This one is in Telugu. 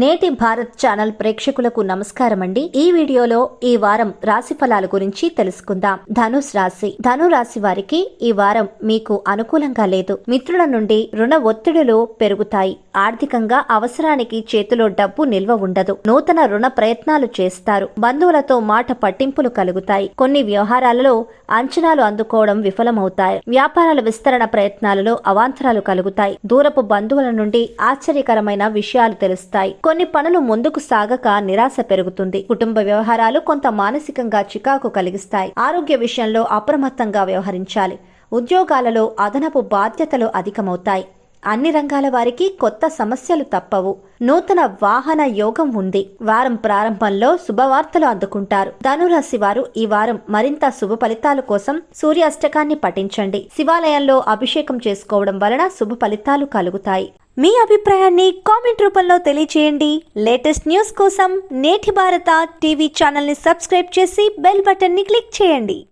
నేటి భారత్ ఛానల్ ప్రేక్షకులకు నమస్కారం అండి ఈ వీడియోలో ఈ వారం రాశి ఫలాల గురించి తెలుసుకుందాం. ధనుస్ రాశి. ధను రాశి వారికి ఈ వారం మీకు అనుకూలంగా లేదు. మిత్రుల నుండి రుణ ఒత్తిడులు పెరుగుతాయి. ఆర్థికంగా అవసరానికి చేతిలో డబ్బు నిల్వ ఉండదు. నూతన రుణ ప్రయత్నాలు చేస్తారు. బంధువులతో మాట పట్టింపులు కలుగుతాయి. కొన్ని వ్యవహారాలలో అంచనాలు అందుకోవడం విఫలమవుతాయి. వ్యాపారాల విస్తరణ ప్రయత్నాలలో అవాంతరాలు కలుగుతాయి. దూరపు బంధువుల నుండి ఆశ్చర్యకరమైన విషయాలు తెలుస్తాయి. కొన్ని పనులు ముందుకు సాగక నిరాశ పెరుగుతుంది. కుటుంబ వ్యవహారాలు కొంత మానసికంగా చికాకు కలిగిస్తాయి. ఆరోగ్య విషయంలో అప్రమత్తంగా వ్యవహరించాలి. ఉద్యోగాలలో అదనపు బాధ్యతలు అధికమవుతాయి. అన్ని రంగాల వారికి కొత్త సమస్యలు తప్పవు. నూతన వాహన యోగం ఉంది. వారం ప్రారంభంలో శుభవార్తలు అందుకుంటారు. ధనురాశి వారు ఈ వారం మరింత శుభ ఫలితాల కోసం సూర్యాష్టకాన్ని పఠించండి. శివాలయంలో అభిషేకం చేసుకోవడం వలన శుభ ఫలితాలు కలుగుతాయి. మీ అభిప్రాయాన్ని కామెంట్ రూపంలో తెలియచేయండి. లేటెస్ట్ న్యూస్ కోసం నేటి భారత టీవీ ఛానల్ని సబ్స్క్రైబ్ చేసి బెల్ బటన్ని క్లిక్ చేయండి.